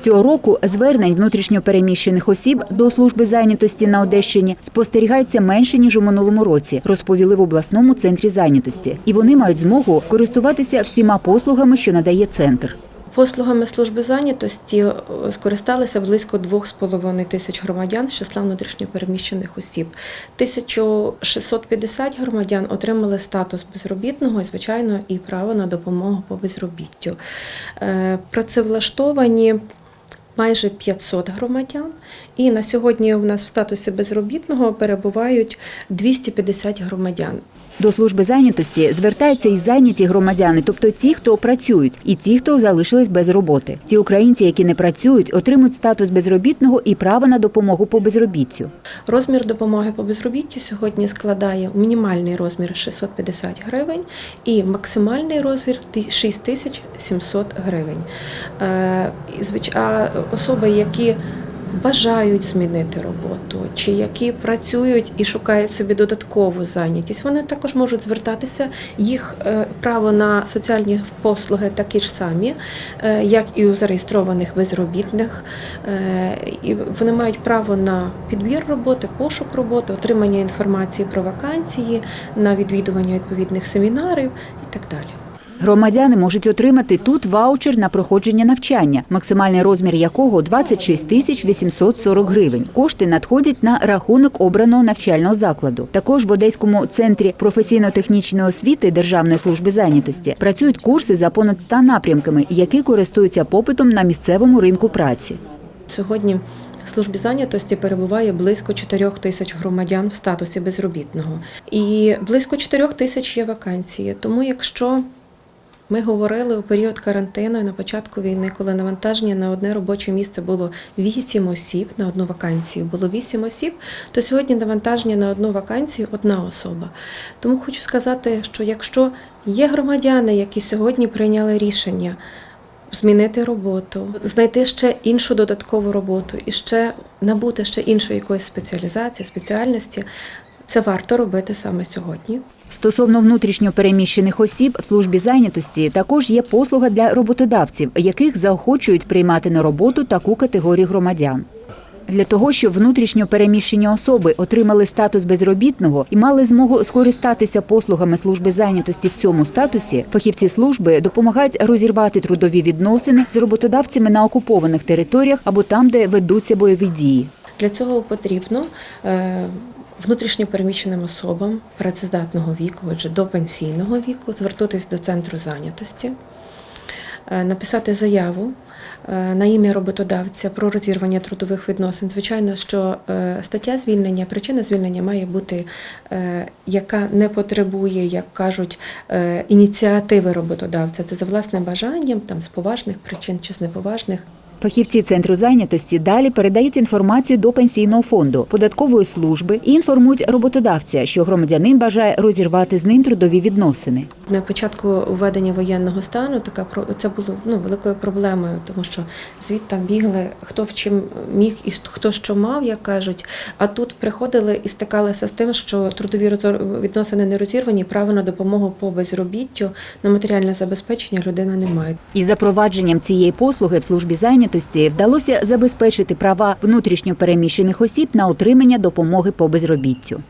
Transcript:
Цього року звернень внутрішньопереміщених осіб до служби зайнятості на Одещині спостерігається менше ніж у минулому році, розповіли в обласному центрі зайнятості, і вони мають змогу користуватися всіма послугами, що надає центр. Послугами служби зайнятості е, скористалися близько 2,5 тисяч громадян з числа внутрішньопереміщених осіб. 1650 громадян отримали статус безробітного і, звичайно, і право на допомогу по безробіттю. Е, Працевлаштовані майже 500 громадян, і на сьогодні у нас в статусі безробітного перебувають 250 громадян. До служби зайнятості звертаються і зайняті громадяни, тобто ті, хто працюють, і ті, хто залишились без роботи. Ті українці, які не працюють, отримують статус безробітного і право на допомогу по безробіттю. Розмір допомоги по безробіттю сьогодні складає мінімальний розмір 650 гривень і максимальний розмір 6700 гривень. Е, А особи, які бажають змінити роботу, чи які працюють і шукають собі додаткову зайнятість, вони також можуть звертатися. Їх е, право на соціальні послуги такі ж самі, е, як і у зареєстрованих безробітних. Е, І вони мають право на підбір роботи, пошук роботи, отримання інформації про вакансії, на відвідування відповідних семінарів і так далі. Громадяни можуть отримати тут ваучер на проходження навчання, максимальний розмір якого 26 тисяч 840 гривень. Кошти надходять на рахунок обраного навчального закладу. Також в Одеському центрі професійно-технічної освіти Державної служби зайнятості працюють курси за понад 100 напрямками, які користуються попитом на місцевому ринку праці. Сьогодні в службі зайнятості перебуває близько 4 тисяч громадян в статусі безробітного. І близько 4 тисяч є вакансії. Тому якщо ми говорили у період карантину і на початку війни, коли навантаження на одне робоче місце було 8 осіб на одну вакансію, було 8 осіб, то сьогодні навантаження на одну вакансію одна особа. Тому хочу сказати, що якщо є громадяни, які сьогодні прийняли рішення змінити роботу, знайти ще іншу додаткову роботу і ще набути ще іншої якоїсь спеціалізації, спеціальності, це варто робити саме сьогодні. Стосовно внутрішньо переміщених осіб в службі зайнятості також є послуга для роботодавців, яких заохочують приймати на роботу таку категорію громадян. Для того, щоб внутрішньо переміщені особи отримали статус безробітного і мали змогу скористатися послугами служби зайнятості в цьому статусі, фахівці служби допомагають розірвати трудові відносини з роботодавцями на окупованих територіях або там, де ведуться бойові дії. Для цього потрібно е, внутрішньо переміщеним особам працездатного віку, отже, до пенсійного віку, звернутися до центру зайнятості, е, написати заяву е, на ім'я роботодавця про розірвання трудових відносин. Звичайно, що е, стаття звільнення, причина звільнення має бути, яка не потребує, як кажуть, ініціативи роботодавця. Це за власним бажанням, там з поважних причин чи з неповажних. Фахівці центру зайнятості далі передають інформацію до пенсійного фонду, податкової служби і інформують роботодавця, що громадянин бажає розірвати з ним трудові відносини. На початку введення воєнного стану така це було ну великою проблемою, тому що звідти бігли хто в чим міг і хто що мав, як кажуть. А тут приходили і стикалися з тим, що трудові відносини не розірвані, право на допомогу по безробіттю, на матеріальне забезпечення людина не має. Із запровадженням цієї послуги в службі зайнятості вдалося забезпечити права внутрішньо переміщених осіб на отримання допомоги по безробіттю.